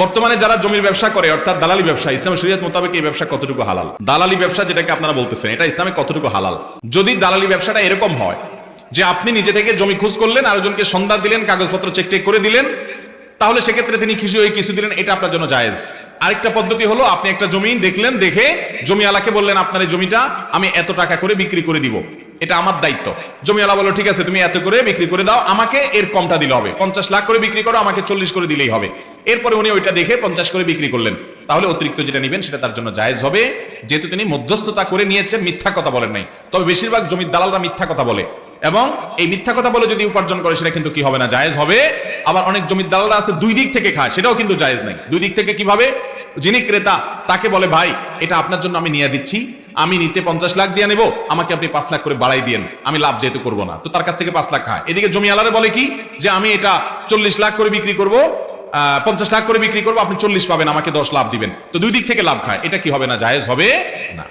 বর্তমানে যারা জমির ব্যবসা করে, অর্থাৎ দালালি ব্যবসা ইসলামের শরীয়ত মোতাবেক এই ব্যবসা কতটুকু হালাল? দালালি ব্যবসা যেটাকে আপনারা বলতেছেন, এটা ইসলামে কতটুকু হালাল? যদি দালালি ব্যবসাটা এরকম হয়, যে আপনি নিজে থেকে জমি খোঁজ করলেন, আরেকজনকে সন্ধ্যা দিলেন, কাগজপত্র চেক টেক করে দিলেন, তাহলে সেক্ষেত্রে তিনি খুশি হয়ে কিছু দিলেন, এটা আপনার জন্য জায়েজ। আরেকটা পদ্ধতি হলো, আপনি একটা জমি দেখলেন, দেখে জমিওয়ালাকে বললেন, আপনার এই জমিটা আমি এত টাকা করে বিক্রি করে দিব। এটা আমার দায়িত্ব। জমিওয়ালা বলল, ঠিক আছে, তুমি এত করে বিক্রি করে দাও, আমাকে এর কমটা দিলে হবে। পঞ্চাশ লাখ করে বিক্রি করো, আমাকে চল্লিশ করে দিলেই হবে। এরপরে উনি ওইটা দেখে পঞ্চাশ করে বিক্রি করলেন। তাহলে অতিরিক্ত যেটা নেবেন, সেটা তার জন্য জায়েজ হবে। যেহেতু তিনি মধ্যস্থতা করে নিয়েছেন, মিথ্যা কথা বলেন নাই। তবে বেশিরভাগ জমির দালালরা মিথ্যা কথা বলে। এবং এই মিথ্যা কথা বলে যদি উপার্জন করে, সেটা কিন্তু কি হবে না? জায়েজ হবে। আবার অনেক জমির দালালরা আছে, দুই দিক থেকে খায়, সেটাও কিন্তু জায়েজ নাই। দুই দিক থেকে কীভাবে? যিনি ক্রেতা, তাকে বলে, ভাই, এটা আপনার জন্য আমি নিয়ে দিচ্ছি। আমি নিতে পঞ্চাশ লাখ দিয়ে নেব, আমাকে আপনি পাঁচ লাখ করে বাড়াই দিয়েন। আমি লাভ যেহেতু করব না। তো তার কাছ থেকে পাঁচ লাখ খায়। এদিকে জমি আলারে বলে কি? যে, আমি এটা চল্লিশ লাখ করে বিক্রি করব পঞ্চাশ লাখ করে বিক্রি করব, আপনি চল্লিশ পাবেন, আমাকে দশ লাভ দিবেন। তো দুই দিক থেকে লাভ খায়। এটা কি হবে না? জায়েজ হবে না।